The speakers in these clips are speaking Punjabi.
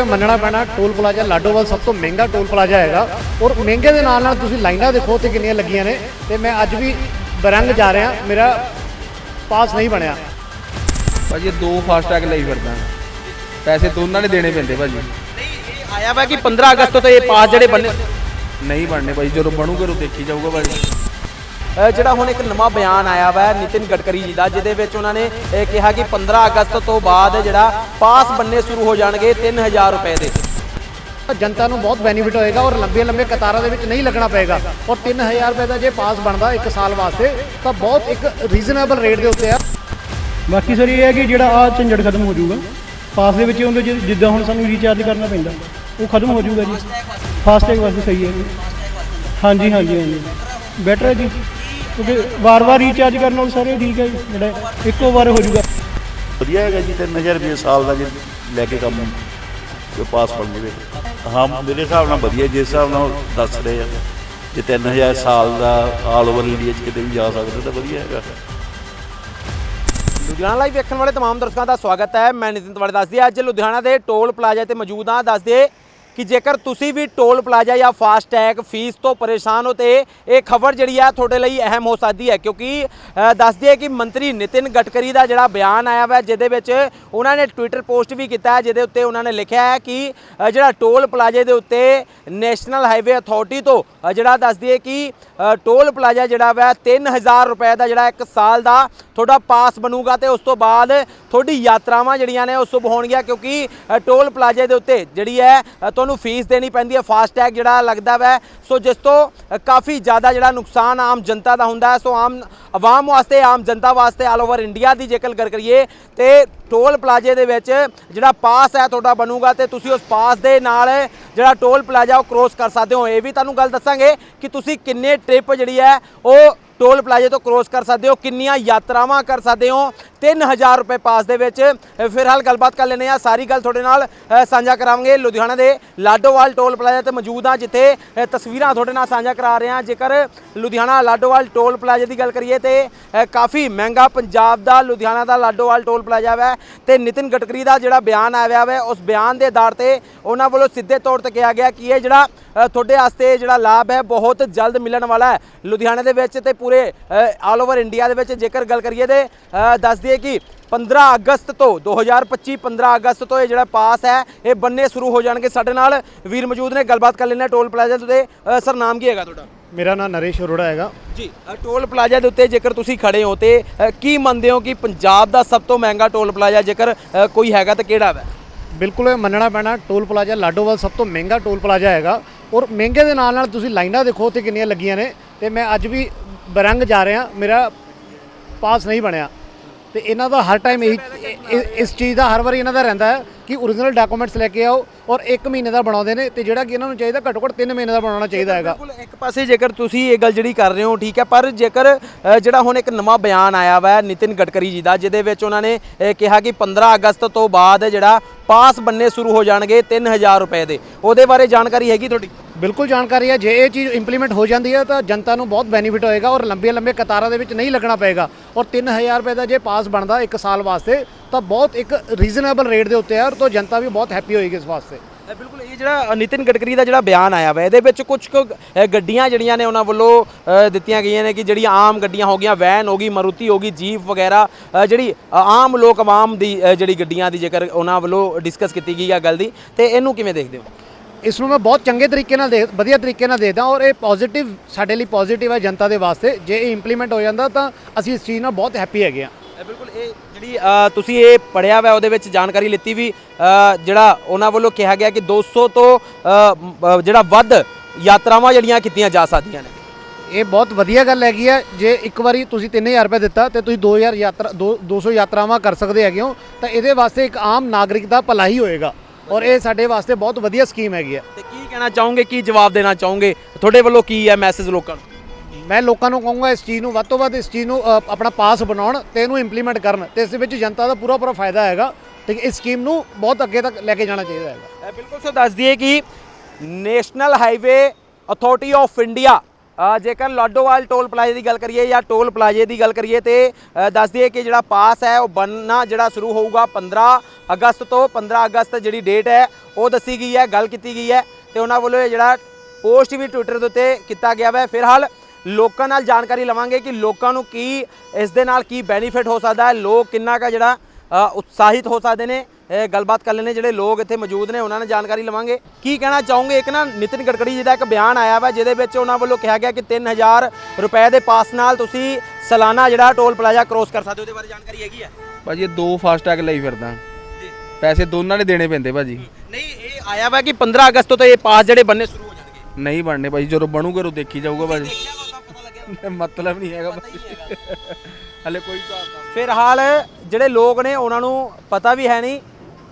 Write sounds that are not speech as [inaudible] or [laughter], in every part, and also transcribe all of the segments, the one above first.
ਇਹ ਮੰਨਣਾ ਪੈਣਾ ਟੋਲ ਪਲਾਜ਼ਾ ਲਾਡੋਵਾਲ ਸਭ ਤੋਂ ਮਹਿੰਗਾ ਟੋਲ ਪਲਾਜ਼ਾ ਹੈਗਾ। ਔਰ ਮਹਿੰਗੇ ਦੇ ਨਾਲ ਨਾਲ ਤੁਸੀਂ ਲਾਈਨਾਂ ਦੇਖੋ ਤੇ ਕਿੰਨੀਆਂ ਲੱਗੀਆਂ ਨੇ। ਤੇ ਮੈਂ ਅੱਜ ਵੀ ਬਰੰਗ ਜਾ ਰਿਹਾ ਮੇਰਾ ਪਾਸ ਨਹੀਂ ਬਣਿਆ। ਭਾਜੀ ਇਹ ਦੋ ਫਾਸਟ ਟੈਗ ਲਈ ਫਿਰਦਾ। ਪੈਸੇ ਦੋਨਾਂ ਨੇ ਦੇਣੇ ਪੈਂਦੇ ਭਾਜੀ। ਇਹ ਆਇਆ ਵਾ ਕਿ 15 ਅਗਸਤ ਤੋਂ ਇਹ ਪਾਸ ਜਿਹੜੇ ਬੰਨੇ ਨਹੀਂ ਬਣਨੇ ਭਾਜੀ ਜਦੋਂ ਬਣੂਗਾ ਉਹ ਦੇਖੀ ਜਾਊਗਾ ਭਾਜੀ। ਜਿਹੜਾ ਹੁਣ ਇੱਕ ਨਵਾਂ ਬਿਆਨ ਆਇਆ ਵਾ ਨਿਤਿਨ ਗਡਕਰੀ ਜੀ ਦਾ ਜਿਹਦੇ ਵਿੱਚ ਉਹਨਾਂ ਨੇ ਇਹ ਕਿਹਾ ਕਿ 15 ਅਗਸਤ ਤੋਂ ਬਾਅਦ ਜਿਹੜਾ ਪਾਸ ਬੰਨੇ ਸ਼ੁਰੂ ਹੋ ਜਾਣਗੇ 3000 ਰੁਪਏ ਦੇ। ਜਨਤਾ ਨੂੰ ਬਹੁਤ ਬੈਨੀਫਿਟ ਹੋਏਗਾ ਔਰ ਲੰਬੀਆਂ ਲੰਬੀਆਂ ਕਤਾਰਾਂ ਦੇ ਵਿੱਚ ਨਹੀਂ ਲੱਗਣਾ ਪਏਗਾ। ਔਰ 3000 ਰੁਪਏ ਦਾ ਜੇ ਪਾਸ ਬਣਦਾ ਇੱਕ ਸਾਲ ਵਾਸਤੇ ਤਾਂ ਬਹੁਤ ਇੱਕ ਰੀਜ਼ਨੇਬਲ ਰੇਟ ਦੇ ਉੱਤੇ ਆ। ਬਾਕੀ ਸਰ ਇਹ ਹੈ ਕਿ ਜਿਹੜਾ ਆ ਝੰਜਟ ਖਤਮ ਹੋ ਜਾਊਗਾ। ਪਾਸ ਦੇ ਵਿੱਚ ਉਹਦੇ ਜਿ- ਜਿੱਦਾਂ ਹੁਣ ਸਾਨੂੰ ਰੀਚਾਰਜ ਕਰਨਾ ਪੈਂਦਾ ਉਹ ਖਤਮ ਹੋ ਜਾਊਗਾ ਜੀ। ਫਾਸਟੈਗ ਵਾਸਤੇ ਸਹੀ ਹੈ ਜੀ। ਹਾਂਜੀ ਹਾਂਜੀ ਹਾਂਜੀ। ਬੈਟਰ ਹੈ ਜੀ। ਕਿਉਂਕਿ ਵਾਰ-ਵਾਰ ਰੀਚਾਰਜ ਕਰਨ ਨਾਲ ਸਾਰੇ ਠੀਕ ਹੈ ਜੀ ਜਿਹੜਾ ਇੱਕੋ ਵਾਰ ਹੋ ਜਾਊਗਾ ਵਧੀਆ ਹੈਗਾ ਜੀ 3000 ਰੁਪਏ ਸਾਲ ਦਾ ਜੇ ਲੈ ਕੇ ਕੰਮ ਜੋ ਪਾਸ ਬਣ ਜਵੇ ਹਾਂ ਮੇਰੇ ਹਿਸਾਬ ਨਾਲ ਵਧੀਆ ਜਿਸ ਹਿਸਾਬ ਨਾਲ ਉਹ ਦੱਸ ਰਹੇ ਆ ਜੇ 3000 ਸਾਲ ਦਾ ਆਲ ਓਵਰ ਇੰਡੀਆ 'ਚ ਕਿਤੇ ਵੀ ਜਾ ਸਕਦੇ ਤਾਂ ਵਧੀਆ ਹੈਗਾ ਲੁਧਿਆਣਾ ਲਾਈਵ ਵੇਖਣ ਵਾਲੇ तमाम ਦਰਸ਼ਕਾਂ ਦਾ ਸਵਾਗਤ ਹੈ ਮੈਂ ਨਿਤਿਨ ਤਵੜ ਦੱਸਦੀ ਅੱਜ ਲੁਧਿਆਣਾ ਦੇ ਟੋਲ ਪਲਾਜ਼ਾ ਤੇ ਮੌਜੂਦ ਹਾਂ ਦੱਸਦੇ ਕਿ ਜੇਕਰ ਤੁਸੀਂ ਵੀ ਟੋਲ ਪਲਾਜ਼ਾ ਜਾਂ ਫਾਸਟੈਗ ਫੀਸ ਤੋਂ ਪਰੇਸ਼ਾਨ ਹੋ ਤੇ ਇਹ ਖਬਰ ਜਿਹੜੀ ਹੈ ਤੁਹਾਡੇ ਲਈ ਅਹਿਮ ਹੋ ਸਕਦੀ ਹੈ ਕਿਉਂਕਿ ਅ, ਦੱਸਦੀ ਹੈ ਕਿ ਮੰਤਰੀ ਨਿਤਿਨ ਗਡਕਰੀ ਦਾ ਜਿਹੜਾ ਬਿਆਨ ਆਇਆ ਵਾ ਜਿਹਦੇ ਵਿੱਚ ਉਹਨਾਂ ਨੇ ਟਵਿੱਟਰ ਪੋਸਟ ਵੀ ਕੀਤਾ ਹੈ ਜਿਹਦੇ ਉੱਤੇ ਉਹਨਾਂ ਨੇ ਲਿਖਿਆ ਹੈ ਕਿ ਜਿਹੜਾ ਟੋਲ ਪਲਾਜ਼ੇ ਦੇ ਉੱਤੇ ਨੈਸ਼ਨਲ ਹਾਈਵੇ ਅਥਾਰਟੀ ਤੋਂ ਜਿਹੜਾ ਦੱਸਦੀ ਹੈ ਕਿ ਟੋਲ ਪਲਾਜ਼ਾ ਜਿਹੜਾ ਵਾ 3000 ਰੁਪਏ ਦਾ ਜਿਹੜਾ ਇੱਕ ਸਾਲ ਦਾ ਤੁਹਾਡਾ ਪਾਸ ਬਣੂਗਾ ਤੇ ਉਸ ਤੋਂ ਬਾਅਦ ਤੁਹਾਡੀ ਯਾਤਰਾਵਾਂ ਜਿਹੜੀਆਂ ਨੇ ਉਹ ਸ਼ੁਭ ਹੋਣਗੀਆਂ ਕਿਉਂਕਿ ਟੋਲ ਪਲਾਜ਼ੇ ਦੇ ਉੱਤੇ ਜਿਹੜੀ ਹੈ ਤੁਹਾਨੂੰ ਫੀਸ ਦੇਣੀ ਪੈਂਦੀ ਹੈ ਫਾਸਟੈਗ ਜਿਹੜਾ ਲੱਗਦਾ ਵੈ। ਸੋ ਜਿਸ ਤੋਂ ਕਾਫੀ ਜ਼ਿਆਦਾ ਜਿਹੜਾ ਨੁਕਸਾਨ ਆਮ ਜਨਤਾ ਦਾ ਹੁੰਦਾ ਹੈ। ਸੋ ਆਮ, ਆਵਾਮ ਵਾਸਤੇ, ਆਮ ਜਨਤਾ ਵਾਸਤੇ ਆਲ ਓਵਰ ਇੰਡੀਆ ਦੀ ਜੇਕਰ ਗੱਲ ਕਰੀਏ, ਤੇ ਟੋਲ ਪਲਾਜ਼ੇ ਦੇ ਵਿੱਚ ਜਿਹੜਾ ਪਾਸ ਹੈ, ਤੁਹਾਡਾ ਬਣੂਗਾ ਤੇ ਤੁਸੀਂ ਉਸ ਪਾਸ ਦੇ ਨਾਲ ਜਿਹੜਾ ਟੋਲ ਪਲਾਜ਼ਾ ਉਹ ਕ੍ਰੋਸ ਕਰ ਸਕਦੇ ਹੋ। ਇਹ ਵੀ ਤੁਹਾਨੂੰ ਗੱਲ ਦੱਸਾਂਗੇ ਕਿ ਤੁਸੀਂ ਕਿੰਨੇ ਟ੍ਰਿਪ ਜਿਹੜੀ ਹੈ ਉਹ ਟੋਲ ਪਲਾਜ਼ੇ ਤੋਂ ਕ੍ਰੋਸ ਕਰ ਸਕਦੇ ਹੋ ਕਿੰਨੀਆਂ ਯਾਤਰਾਵਾਂ ਕਰ ਸਕਦੇ ਹੋ 3000 ਰੁਪਏ ਪਾਸ ਦੇ ਵਿੱਚ। ਅ, ਫਿਲਹਾਲ ਗੱਲਬਾਤ ਕਰ ਲੈਨੇ ਆ ਸਾਰੀ ਗੱਲ ਤੁਹਾਡੇ ਨਾਲ ਸਾਂਝਾ ਕਰਾਂਗੇ ਲੁਧਿਆਣਾ ਦੇ ਲਾਡੋਵਾਲ ਟੋਲ ਪਲਾਜ਼ਾ ਤੇ ਮੌਜੂਦ ਆ ਜਿੱਥੇ ਤਸਵੀਰਾਂ ਤੁਹਾਡੇ ਨਾਲ ਸਾਂਝਾ ਕਰਾ ਰਹੇ ਹਾਂ। ਜੇਕਰ ਲੁਧਿਆਣਾ ਲਾਡੋਵਾਲ ਟੋਲ ਪਲਾਜ਼ਾ ਦੀ ਗੱਲ ਕਰੀਏ ਤੇ ਕਾਫੀ ਮਹਿੰਗਾ ਪੰਜਾਬ ਦਾ ਲੁਧਿਆਣਾ ਦਾ ਲਾਡੋਵਾਲ ਟੋਲ ਪਲਾਜ਼ਾ ਹੈ ਤੇ ਨਿਤਿਨ ਗਡਕਰੀ ਦਾ ਜਿਹੜਾ ਬਿਆਨ ਆਇਆ ਹੈ ਉਸ ਬਿਆਨ ਦੇ ਆਧਾਰ ਤੇ ਉਹਨਾਂ ਵੱਲੋਂ ਸਿੱਧੇ ਤੌਰ ਤੇ ਕਿਹਾ ਗਿਆ ਕਿ ਇਹ ਜਿਹੜਾ ਤੁਹਾਡੇ ਵਾਸਤੇ ਜਿਹੜਾ ਲਾਭ ਹੈ ਬਹੁਤ ਜਲਦ ਮਿਲਣ ਵਾਲਾ ਹੈ। ਲੁਧਿਆਣਾ ਦੇ ਵਿੱਚ ਤੇ ਪੂਰੇ ਆਲ ਓਵਰ ਇੰਡੀਆ ਦੇ ਵਿੱਚ ਜੇਕਰ ਗੱਲ ਕਰੀਏ ਤੇ ਦੱਸ ਦਈਏ ਕਿ 15 ਅਗਸਤ ਤੋਂ 2025 15 ਅਗਸਤ ਤੋਂ ਇਹ ਜਿਹੜਾ ਪਾਸ ਹੈ ਇਹ ਬੰਨੇ ਸ਼ੁਰੂ ਹੋ ਜਾਣਗੇ ਸਾਡੇ ਨਾਲ। ਵੀਰ ਮੌਜੂਦ ਨੇ ਗੱਲਬਾਤ ਕਰ ਲੈਣੇ ਟੋਲ ਪਲਾਜ਼ਾ ਤੇ ਸਰ ਨਾਮ ਕੀ ਹੈਗਾ ਤੁਹਾਡਾ? ਮੇਰਾ ਨਾਮ ਨਰੇਸ਼ ਅਰੋੜਾ ਹੈਗਾ। ਜੀ ਟੋਲ ਪਲਾਜ਼ਾ ਦੇ ਉੱਤੇ ਜੇਕਰ ਤੁਸੀਂ ਖੜੇ ਹੋ ਤੇ ਕੀ ਮੰਨਦੇ ਹੋ ਕਿ ਪੰਜਾਬ ਦਾ ਸਭ ਤੋਂ ਮਹਿੰਗਾ ਟੋਲ ਪਲਾਜ਼ਾ ਜੇਕਰ ਕੋਈ ਹੈਗਾ ਤਾਂ ਕਿਹੜਾ ਹੈ ਬਿਲਕੁਲ ਇਹ ਮੰਨਣਾ ਪੈਣਾ ਟੋਲ ਪਲਾਜ਼ਾ ਲਾਡੋਵਾਲ ਸਭ ਤੋਂ ਮਹਿੰਗਾ ਟੋਲ ਪਲਾਜ਼ਾ ਹੈਗਾ। ਔਰ ਮਹਿੰਗੇ ਦੇ ਨਾਲ ਨਾਲ ਤੁਸੀਂ ਲਾਈਨਾਂ ਦੇਖੋ ਤੇ ਕਿੰਨੀਆਂ ਲੱਗੀਆਂ ਨੇ। ਤੇ ਮੈਂ ਅੱਜ ਵੀ ਬਰੰਗ ਜਾ ਰਿਹਾ ਮੇਰਾ ਪਾਸ ਨਹੀਂ ਬਣਿਆ। ਤੇ ਇਹਨਾਂ ਦਾ ਹਰ ਟਾਈਮ ਇਹੀ ਇਸ ਚੀਜ਼ ਦਾ ਹਰ ਵਾਰੀ ਇਹਨਾਂ ਦਾ ਰਹਿੰਦਾ ਹੈ ਕਿ origignal ਡਾਕੂਮੈਂਟਸ ਲੈ ਕੇ ਆਓ ਔਰ 1 ਮਹੀਨੇ ਦਾ ਬਣਾਉਂਦੇ ਨੇ ਤੇ ਜਿਹੜਾ ਕਿ ਇਹਨਾਂ ਨੂੰ ਚਾਹੀਦਾ ਘੱਟੋ ਘੱਟ 3 ਮਹੀਨੇ ਦਾ ਬਣਾਉਣਾ ਚਾਹੀਦਾ ਹੈਗਾ। ਬਿਲਕੁਲ ਇੱਕ ਪਾਸੇ ਜੇਕਰ ਤੁਸੀਂ ਇਹ ਗੱਲ ਜਿਹੜੀ ਕਰ ਰਹੇ ਹੋ ਠੀਕ ਹੈ ਪਰ ਜੇਕਰ ਜਿਹੜਾ ਹੁਣ ਇੱਕ ਨਵਾਂ ਬਿਆਨ ਆਇਆ ਵਾ ਨਿਤਿਨ ਗਡਕਰੀ ਜੀ ਦਾ ਜਿਹਦੇ ਵਿੱਚ ਉਹਨਾਂ ਨੇ ਕਿਹਾ ਕਿ 15 ਅਗਸਤ ਤੋਂ ਬਾਅਦ ਜਿਹੜਾ ਪਾਸ ਬੰਨੇ ਸ਼ੁਰੂ ਹੋ ਜਾਣਗੇ 3000 ਰੁਪਏ ਦੇ। ਉਹਦੇ ਬਾਰੇ ਜਾਣਕਾਰੀ ਹੈਗੀ ਤੁਹਾਡੀ? ਬਿਲਕੁਲ ਜਾਣਕਾਰੀ ਹੈ, ਜੇ ਇਹ ਚੀਜ਼ ਇੰਪਲੀਮੈਂਟ ਹੋ ਜਾਂਦੀ ਹੈ, ਤਾਂ ਜਨਤਾ ਨੂੰ ਬਹੁਤ ਬੈਨੀਫਿਟ ਹੋਏਗਾ ਔਰ ਲੰਬੀਆਂ ਲੰਬੇ ਕਤਾਰਾਂ ਦੇ ਵਿੱਚ ਨਹੀਂ ਲੱਗਣਾ ਪਏਗਾ। ਔਰ 3000 ਰੁਪਏ ਦਾ ਜੇ ਪਾਸ ਬਣਦਾ ਇੱਕ ਸਾਲ ਵਾਸਤੇ, ਤਾਂ ਬਹੁਤ ਇੱਕ ਰੀਜ਼ਨੇਬਲ ਰੇਟ ਦੇ ਉੱਤੇ ਹੈ ਔਰ ਤੋਂ ਜਨਤਾ ਵੀ ਬਹੁਤ ਹੈਪੀ ਹੋਏਗੀ ਇਸ ਵਾਸਤੇ। ਬਿਲਕੁਲ, ਇਹ ਜਿਹੜਾ ਨਿਤਿਨ ਗਡਕਰੀ ਦਾ ਜਿਹੜਾ ਬਿਆਨ ਆਇਆ ਵਾ, ਇਹਦੇ ਵਿੱਚ ਕੁਝ ਕੁ ਗੱਡੀਆਂ ਜਿਹੜੀਆਂ ਨੇ ਉਹਨਾਂ ਵੱਲੋਂ ਦਿੱਤੀਆਂ ਗਈਆਂ ਨੇ ਕਿ ਜਿਹੜੀਆਂ ਆਮ ਗੱਡੀਆਂ ਹੋ ਗਈਆਂ, ਵੈਨ ਹੋ ਗਈ, ਮਰੂਤੀ ਹੋ ਗਈ, ਜੀਪ ਵਗੈਰਾ ਜਿਹੜੀ ਆਮ ਲੋਕ ਆਵਾਮ ਦੀ ਜਿਹੜੀ ਗੱਡੀਆਂ ਦੀ ਜੇਕਰ ਉਹਨਾਂ ਵੱਲੋਂ ਡਿਸਕਸ ਕੀਤੀ ਗਈ ਆ ਗੱਲ ਦੀ, ਤੇ ਇਹਨੂੰ ਕਿਵੇਂ ਦੇਖਦੇ ਹੋ? ਇਸ ਨੂੰ ਮੈਂ ਬਹੁਤ ਚੰਗੇ ਤਰੀਕੇ ਨਾਲ ਦੇਖ ਵਧੀਆ ਤਰੀਕੇ ਨਾਲ ਦੇਖਦਾ ਔਰ ਇਹ ਪੋਜ਼ਿਟਿਵ ਸਾਡੇ ਲਈ ਪੋਜ਼ਿਟਿਵ ਹੈ ਜਨਤਾ ਦੇ ਵਾਸਤੇ। ਜੇ ਇਹ ਇੰਪਲੀਮੈਂਟ ਹੋ ਜਾਂਦਾ ਤਾਂ ਅਸੀਂ ਇਸ ਚੀਜ਼ ਨਾਲ ਬਹੁਤ ਹੈਪੀ ਹੈਗੇ ਆ ਬਿਲਕੁਲ ਇਹ ਜਿਹੜੀ ਤੁਸੀਂ ਇਹ ਪੜਿਆ ਹੋਇਆ ਉਹਦੇ ਵਿੱਚ ਜਾਣਕਾਰੀ ਲਿੱਤੀ ਵੀ ਜਿਹੜਾ ਉਹਨਾਂ ਵੱਲੋਂ ਕਿਹਾ ਗਿਆ ਕਿ 200 ਤੋਂ ਜਿਹੜਾ ਵੱਧ ਯਾਤਰਾਵਾਂ ਜਿਹੜੀਆਂ ਕੀਤੀਆਂ ਜਾ ਸਕਦੀਆਂ ਨੇ। ਇਹ ਬਹੁਤ ਵਧੀਆ ਗੱਲ ਹੈਗੀ ਹੈ ਜੇ ਇੱਕ ਵਾਰੀ ਤੁਸੀਂ 3000 ਰੁਪਏ ਦਿੱਤਾ ਤੇ ਤੁਸੀਂ 2000 ਯਾਤਰਾ ਦੋ- 200 ਯਾਤਰਾਵਾਂ ਕਰ ਸਕਦੇ ਹੈਗੇ ਹੋ ਤਾਂ ਇਹਦੇ ਵਾਸਤੇ ਇੱਕ ਆਮ ਨਾਗਰਿਕ ਦਾ ਭਲਾ ਹੀ ਹੋਏਗਾ। ਔਰ ਇਹ ਸਾਡੇ ਵਾਸਤੇ ਬਹੁਤ ਵਧੀਆ ਸਕੀਮ ਹੈਗੀ ਹੈ ਤੇ ਕੀ ਕਹਿਣਾ ਚਾਹੋਗੇ ਕੀ ਜਵਾਬ ਦੇਣਾ ਚਾਹੋਗੇ? ਤੁਹਾਡੇ ਵੱਲੋਂ ਕੀ ਹੈ ਮੈਸੇਜ ਲੋਕਾਂ ਨੂੰ? ਮੈਂ ਲੋਕਾਂ ਨੂੰ ਕਹੂੰਗਾ ਇਸ ਚੀਜ਼ ਨੂੰ ਵੱਧ ਤੋਂ ਵੱਧ ਇਸ ਚੀਜ਼ ਨੂੰ ਅ, ਆਪਣਾ ਪਾਸ ਬਣਾਉਣ ਤੇ ਇਹਨੂੰ ਇੰਪਲੀਮੈਂਟ ਕਰਨ ਤੇ ਇਸ ਦੇ ਵਿੱਚ ਜਨਤਾ ਦਾ ਪੂਰਾ ਪੂਰਾ ਫਾਇਦਾ ਹੈਗਾ। ਤੇ ਇਸ ਸਕੀਮ ਨੂੰ ਬਹੁਤ ਅੱਗੇ ਤੱਕ ਲੈ ਕੇ ਜਾਣਾ ਚਾਹੀਦਾ ਹੈਗਾ। ਬਿਲਕੁਲ ਸੋ ਦੱਸ ਦਈਏ ਕਿ National Highway Authority of India ਜੇਕਰ ਲਾਡੋਵਾਲ ਟੋਲ ਪਲਾਜ਼ੇ ਦੀ ਗੱਲ ਕਰੀਏ ਜਾਂ ਟੋਲ ਪਲਾਜ਼ੇ ਦੀ ਗੱਲ ਕਰੀਏ ਤੇ ਅ, ਦੱਸ ਦਈਏ ਕਿ ਜਿਹੜਾ ਪਾਸ ਹੈ ਉਹ ਬਣਨਾ ਜਿਹੜਾ ਸ਼ੁਰੂ ਹੋਊਗਾ 15 ਅਗਸਤ ਤੋਂ 15 ਅਗਸਤ ਜਿਹੜੀ ਡੇਟ ਹੈ ਉਹ ਦੱਸੀ ਗਈ ਹੈ ਗੱਲ ਕੀਤੀ ਗਈ ਹੈ ਤੇ ਉਹਨਾਂ ਵੱਲੋਂ ਇਹ ਜਿਹੜਾ ਪੋਸਟ ਵੀ ਟਵਿੱਟਰ ਦੇ ਉੱਤੇ ਕੀਤਾ ਗਿਆ ਹੈ ਫਿਲਹਾਲ ਲੋਕਾਂ ਨਾਲ ਜਾਣਕਾਰੀ ਲਵਾਂਗੇ ਕਿ ਲੋਕਾਂ ਨੂੰ ਕੀ ਇਸ ਦੇ ਨਾਲ ਕੀ ਬੈਨੀਫਿਟ ਹੋ ਸਕਦਾ ਹੈ ਲੋਕ ਕਿੰਨਾ ਕਾ ਜਿਹੜਾ ਉਤਸ਼ਾਹਿਤ ਹੋ ਸਕਦੇ ਨੇ। ਗੱਲਬਾਤ ਕਰ ਲੈਣੇ ਜਿਹੜੇ ਲੋਕ ਇੱਥੇ ਮੌਜੂਦ ਨੇ ਉਹਨਾਂ ਨਾਲ ਜਾਣਕਾਰੀ ਲਵਾਂਗੇ। ਕੀ ਕਹਿਣਾ ਚਾਹੋਗੇ? ਇੱਕ ਨਾ ਨਿਤਿਨ ਗਡਕਰੀ ਜੀ ਦਾ ਇੱਕ ਬਿਆਨ ਆਇਆ ਵਾ ਜਿਹਦੇ ਵਿੱਚ ਉਹਨਾਂ ਵੱਲੋਂ ਕਿਹਾ ਗਿਆ ਕਿ 3000 ਰੁਪਏ ਦੇ ਪਾਸ ਨਾਲ ਤੁਸੀਂ ਸਾਲਾਨਾ ਜਿਹੜਾ ਟੋਲ ਪਲਾਜ਼ਾ ਕ੍ਰੋਸ ਕਰ ਸਕਦੇ ਹੋ ਉਹਦੇ ਬਾਰੇ ਜਾਣਕਾਰੀ ਹੈਗੀ ਹੈ ਭਾਜੀ ਇਹ ਦੋ ਫਾਸਟੈਗ ਲਈ ਫਿਰਦਾ। ਪੈਸੇ ਦੋਨਾਂ ਨੇ ਦੇਣੇ ਪੈਂਦੇ ਭਾਜੀ। ਨਹੀਂ ਇਹ ਆਇਆ ਵਾ ਕਿ 15 ਅਗਸਤ ਤੋਂ ਇਹ ਪਾਸ ਜਿਹੜੇ ਬੰਨੇ ਸ਼ੁਰੂ ਹੋ ਜਾਣਗੇ। ਨਹੀਂ ਬਣਨੇ ਭਾਜੀ ਜਦੋਂ ਬਣੂਗਾ ਉਹ ਦੇਖੀ ਜਾਊਗਾ ਭਾਜੀ। [laughs] ਮਤਲਬ ਨਹੀਂ ਹੈਗਾ ਭਾਜੀ। [laughs] ਹਲੇ ਕੋਈ ਹਿਸਾਬ ਨਹੀਂ। ਫਿਲਹਾਲ ਜਿਹੜੇ ਲੋਕ ਨੇ ਉਹਨਾਂ ਨੂੰ ਪਤਾ ਵੀ ਹੈ ਨਹੀਂ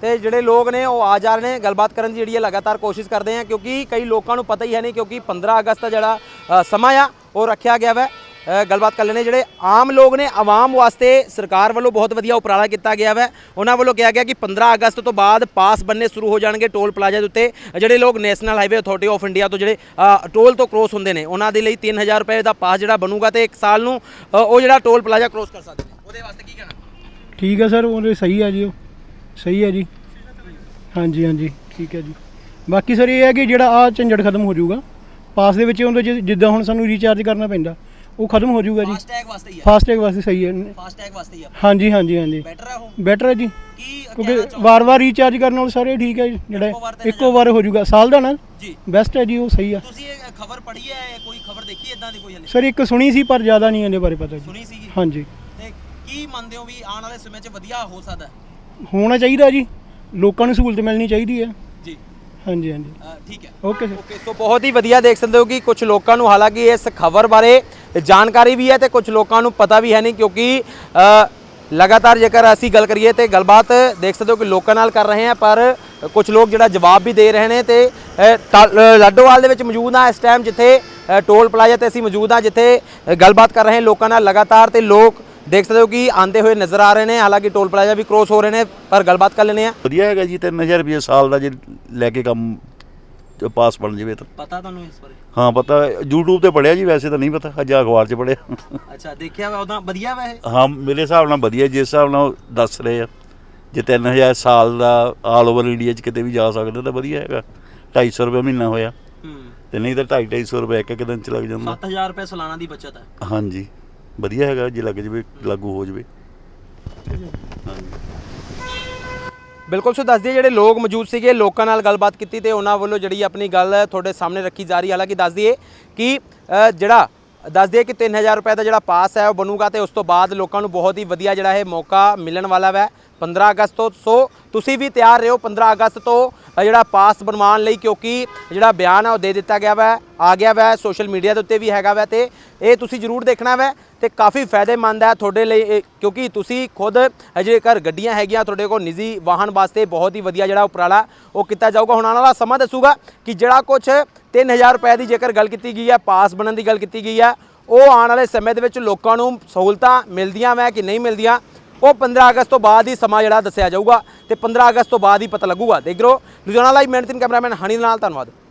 ਤੇ ਜਿਹੜੇ ਲੋਕ ਨੇ, ਉਹ ਆ ਜਾ ਰਹੇ ਨੇ, ਗੱਲਬਾਤ ਕਰਨ ਦੀ ਜਿਹੜੀ ਹੈ ਲਗਾਤਾਰ ਕੋਸ਼ਿਸ਼ ਕਰਦੇ ਆ, ਕਿਉਂਕਿ ਕਈ ਲੋਕਾਂ ਨੂੰ ਪਤਾ ਹੀ ਹੈ ਨਹੀਂ ਕਿਉਂਕਿ 15 ਅਗਸਤ ਦਾ ਜਿਹੜਾ ਸਮਾਂ ਆ, ਉਹ ਰੱਖਿਆ ਗਿਆ ਵਾ। ਗੱਲਬਾਤ ਕਰ ਲੈਣੇ ਜਿਹੜੇ ਆਮ ਲੋਕ ਨੇ, ਆਵਾਮ ਵਾਸਤੇ ਸਰਕਾਰ ਵੱਲੋਂ ਬਹੁਤ ਵਧੀਆ ਉਪਰਾਲਾ ਕੀਤਾ ਗਿਆ ਵਾ। ਉਹਨਾਂ ਵੱਲੋਂ ਕਿਹਾ ਗਿਆ ਕਿ 15 ਅਗਸਤ ਤੋਂ ਬਾਅਦ ਪਾਸ ਬੰਨੇ ਸ਼ੁਰੂ ਹੋ ਜਾਣਗੇ ਟੋਲ ਪਲਾਜ਼ਾ ਦੇ ਉੱਤੇ। ਜਿਹੜੇ ਲੋਕ National Highway Authority of India ਤੋਂ ਜਿਹੜੇ ਟੋਲ ਤੋਂ ਕ੍ਰੋਸ ਹੁੰਦੇ ਨੇ, ਉਹਨਾਂ ਦੇ ਲਈ 3000 ਰੁਪਏ ਦਾ ਪਾਸ ਜਿਹੜਾ ਬਣੂਗਾ ਤੇ ਇੱਕ ਸਾਲ ਨੂੰ ਉਹ ਜਿਹੜਾ ਟੋਲ ਪਲਾਜ਼ਾ ਕ੍ਰੋਸ ਕਰ ਸਕਦੇ ਨੇ। ਉਹਦੇ ਵਾਸਤੇ ਕੀ ਕਹਿਣਾ? ਠੀਕ ਹੈ ਸਰ, ਉਹਦੇ ਸਹੀ ਹੈ ਜੀ ਉਹ। ਸਹੀ ਹੈ ਜੀ। ਹਾਂਜੀ ਹਾਂਜੀ ਠੀਕ ਹੈ ਜੀ। ਬਾਕੀ ਸਰ ਇਹ ਹੈ ਕਿ ਜਿਹੜਾ ਆ ਝੰਜਟ ਖਤਮ ਹੋ ਜਾਊਗਾ ਪਾਸ ਦੇ ਵਿੱਚ ਉਹਦੇ ਜਿ- ਜਿੱਦਾਂ ਹੁਣ ਸਾਨੂੰ ਰੀਚਾਰਜ ਕਰਨਾ ਪੈਂਦਾ ਉਹ ਖਤਮ ਹੋ ਜਾਊਗਾ ਜੀ। ਫਾਸਟੈਗ ਵਾਸਤੇ ਹੀ ਆ। ਫਾਸਟੈਗ ਵਾਸਤੇ ਸਹੀ ਹੈ। ਫਾਸਟੈਗ ਵਾਸਤੇ ਹੀ ਆ। ਹਾਂਜੀ ਹਾਂਜੀ ਹਾਂਜੀ। ਬੈਟਰ ਆ ਉਹ? ਬੈਟਰ ਹੈ ਜੀ। ਕੀ ਕਿਉਂਕਿ ਵਾਰ-ਵਾਰ ਰੀਚਾਰਜ ਕਰਨ ਨਾਲ ਸਾਰੇ ਠੀਕ ਹੈ ਜੀ, ਜਿਹੜਾ ਇੱਕੋ ਵਾਰ ਤਿੰਨ ਇੱਕੋ ਵਾਰ ਹੋ ਜਾਊਗਾ। ਸਾਲ ਦਾ ਨਾ? ਜੀ। ਬੈਸਟ ਹੈ ਜੀ ਉਹ ਸਹੀ ਆ। ਤੁਸੀਂ ਇਹ ਖਬਰ ਪੜ੍ਹੀ ਹੈ ਕੋਈ ਖਬਰ ਦੇਖੀ ਇਦਾਂ ਦੀ ਕੋਈ ਹਲੇ? ਸਰ ਇੱਕ ਸੁਣੀ ਸੀ ਪਰ ਜ਼ਿਆਦਾ ਨਹੀਂ ਇਹਦੇ ਬਾਰੇ ਪਤਾ ਜੀ। ਸੁਣੀ ਸੀਗੀ? ਹਾਂਜੀ। ਤੇ ਕੀ ਮੰਨਦੇ ਹੋ ਵੀ ਆਉਣ ਵਾਲੇ ਸਮੇਂ 'ਚ ਵਧੀਆ ਹੋ ਸਕਦਾ? ਹੈ? ਹੋਣਾ ਚਾਹੀਦਾ ਜੀ। ਲੋਕਾਂ ਨੂੰ ਸਹੂਲਤ ਮਿਲਣੀ ਚਾਹੀਦੀ ਹੈ। ਜੀ। ਹਾਂਜੀ ਹਾਂਜੀ। ਅ, ਠੀਕ ਹੈ। ਓਕੇ ਸਰ ਓਕੇ ਸੋ ਬਹੁਤ ਹੀ ਵਧੀਆ ਦੇਖ ਸਕਦੇ ਹੋ ਕਿ ਕੁਝ ਲੋਕਾਂ ਨੂੰ ਹਾਲਾਂਕਿ ਇਸ ਖਬਰ ਬਾਰੇ ਜਾਣਕਾਰੀ ਵੀ ਹੈ ਤੇ ਕੁਝ ਲੋਕਾਂ ਨੂੰ ਪਤਾ ਵੀ ਹੈ ਨਹੀਂ ਕਿਉਂਕਿ ਅ, ਲਗਾਤਾਰ ਜੇਕਰ ਅਸੀਂ ਗੱਲ ਕਰੀਏ ਤੇ ਗੱਲਬਾਤ ਦੇਖ ਸਕਦੇ ਹੋ ਕਿ ਲੋਕਾਂ ਨਾਲ ਕਰ ਰਹੇ ਹਾਂ ਪਰ ਕੁਝ ਲੋਕ ਜਿਹੜਾ ਜਵਾਬ ਵੀ ਦੇ ਰਹੇ ਨੇ ਤੇ ਅ, ਤਾ- ਅ, ਲਾਡੋਵਾਲ ਦੇ ਵਿੱਚ ਮੌਜੂਦ ਹਾਂ ਇਸ ਟਾਈਮ ਜਿੱਥੇ ਅ, ਟੋਲ ਪਲਾਜ਼ਾ ਤੇ ਅਸੀਂ ਮੌਜੂਦ ਹਾਂ ਜਿੱਥੇ ਅ, ਗੱਲਬਾਤ ਕਰ ਰਹੇ ਹਾਂ ਲੋਕਾਂ ਨਾਲ ਲਗਾਤਾਰ ਤੇ ਲੋਕ ਦੇਖ ਸਕਦੇ ਹੋ ਕਿ ਆਂਦੇ ਹੋਏ ਨਜ਼ਰ ਆ ਰਹੇ ਨੇ ਹਾਲਾਂਕਿ ਟੋਲ ਪਲਾਜ਼ਾ ਵੀ ਕ੍ਰੋਸ ਹੋ ਰਹੇ ਨੇ ਪਰ ਗੱਲਬਾਤ ਕਰ ਲੈਣੇ ਆ ਵਧੀਆ ਹੈਗਾ ਜੀ 3000 ਰੁਪਏ ਸਾਲ ਦਾ ਜੇ ਲੈ ਕੇ ਕੰਮ ਤੇ ਪਾਸ ਬਣ ਜਾਵੇ ਤਾਂ। ਪਤਾ ਤੁਹਾਨੂੰ ਇਸ ਬਾਰੇ? ਹਾਂ ਪਤਾ YouTube ਤੇ ਪੜਿਆ ਜੀ ਵੈਸੇ ਤਾਂ ਨਹੀਂ ਪਤਾ ਅੱਜ ਅਖਬਾਰ 'ਚ ਪੜਿਆ ਅੱਛਾ ਦੇਖਿਆ ਵਾ ਉਹਦਾ ਵਧੀਆ ਵਾ ਇਹ? ਹਾਂ ਮੇਰੇ ਹਿਸਾਬ ਨਾਲ ਵਧੀਆ ਜਿਸ ਹਿਸਾਬ ਨਾਲ ਉਹ ਦੱਸ ਰਹੇ ਆ। ਜੇ 3000 ਸਾਲ ਦਾ ਆਲ ਓਵਰ ਇੰਡੀਆ 'ਚ ਕਿਤੇ ਵੀ ਜਾ ਸਕਦੇ ਤਾਂ ਵਧੀਆ ਹੈਗਾ। 250 ਰੁਪਏ ਮਹੀਨਾ ਹੋਇਆ। ਹੂੰ। ਤੇ ਨਹੀਂ ਤਾਂ 2.5 250 ਰੁਪਏ ਇੱਕ ਇੱਕ ਦਿਨ 'ਚ ਲੱਗ ਜਾਂਦਾ। 7000 ਰੁਪਏ ਸਾਲਾਨਾ ਦੀ ਬਚਤ ਹੈ। ਹਾਂਜੀ। ਵਧੀਆ ਹੈਗਾ ਜੇ ਲੱਗ ਜਾਵੇ ਲਾਗੂ ਹੋ ਜਾਵੇ। ਬਿਲਕੁਲ ਸੋ ਦੱਸ ਦਈਏ ਜਿਹੜੇ ਲੋਕ ਮੌਜੂਦ ਸੀਗੇ ਲੋਕਾਂ ਨਾਲ ਗੱਲਬਾਤ ਕੀਤੀ ਤੇ ਉਹਨਾਂ ਵੱਲੋਂ ਜਿਹੜੀ ਆਪਣੀ ਗੱਲ ਤੁਹਾਡੇ ਸਾਹਮਣੇ ਰੱਖੀ ਜਾ ਰਹੀ ਹੈ। ਹਾਲਾਂਕਿ ਦੱਸ ਦਈਏ ਕਿ ਅ, ਜਿਹੜਾ ਦੱਸ ਦਈਏ ਕਿ 3000 ਰੁਪਏ ਦਾ ਜਿਹੜਾ ਪਾਸ ਹੈ ਉਹ ਬਣੂਗਾ ਤੇ ਉਸ ਤੋਂ ਬਾਅਦ ਲੋਕਾਂ ਨੂੰ ਬਹੁਤ ਹੀ ਵਧੀਆ ਜਿਹੜਾ ਇਹ ਮੌਕਾ ਮਿਲਣ ਵਾਲਾ ਹੈ 15 ਅਗਸਤ ਤੋਂ। ਸੋ ਤੁਸੀਂ ਵੀ ਤਿਆਰ ਰਹੋ 15 ਅਗਸਤ ਤੋਂ ਜਿਹੜਾ ਪਾਸ ਬਣਵਾਉਣ ਲਈ ਕਿਉਂਕਿ ਜਿਹੜਾ ਬਿਆਨ ਆ ਉਹ ਦੇ ਦਿੱਤਾ ਗਿਆ ਵਾ ਆ ਗਿਆ ਵਾ ਸੋਸ਼ਲ ਮੀਡੀਆ ਦੇ ਉੱਤੇ ਵੀ ਹੈਗਾ ਵਾ ਤੇ ਇਹ ਤੁਸੀਂ ਜ਼ਰੂਰ ਦੇਖਣਾ ਵਾ ਤੇ ਕਾਫੀ ਫਾਇਦੇਮੰਦ ਹੈ ਤੁਹਾਡੇ ਲਈ ਇਹ, ਕਿਉਂਕਿ ਤੁਸੀਂ ਖੁਦ ਜੇਕਰ ਗੱਡੀਆਂ ਹੈਗੀਆਂ ਤੁਹਾਡੇ ਕੋਲ ਨਿੱਜੀ ਵਾਹਨ ਵਾਸਤੇ ਬਹੁਤ ਹੀ ਵਧੀਆ ਜਿਹੜਾ ਉਪਰਾਲਾ ਉਹ ਕੀਤਾ ਜਾਊਗਾ। ਹੁਣ ਆਉਣ ਵਾਲਾ ਸਮਾਂ ਦੱਸੂਗਾ ਕਿ ਜਿਹੜਾ ਕੁਝ 3000 ਰੁਪਏ ਦੀ ਜੇਕਰ ਗੱਲ ਕੀਤੀ ਗਈ ਹੈ ਪਾਸ ਬਣਨ ਦੀ ਗੱਲ ਕੀਤੀ ਗਈ ਹੈ ਉਹ ਆਉਣ ਵਾਲੇ ਸਮੇਂ ਦੇ ਵਿੱਚ ਲੋਕਾਂ ਨੂੰ ਸਹੂਲਤਾਂ ਮਿਲਦੀਆਂ ਵੈ ਕਿ ਨਹੀਂ ਮਿਲਦੀਆਂ। ਉਹ 15 ਅਗਸਤ ਤੋਂ ਬਾਅਦ ਹੀ ਸਮਾਂ ਜਿਹੜਾ ਦੱਸਿਆ ਜਾਊਗਾ ਤੇ 15 ਅਗਸਤ ਤੋਂ ਬਾਅਦ ਹੀ ਪਤਾ ਲੱਗੂਗਾ। ਦੇਖ ਲਓ ਲੁਧਿਆਣਾ ਲਾਈਵ ਮੈਨਤਿਨ ਕੈਮਰਾਮੈਨ ਹਨੀ ਦੇ ਨਾਲ, ਧੰਨਵਾਦ।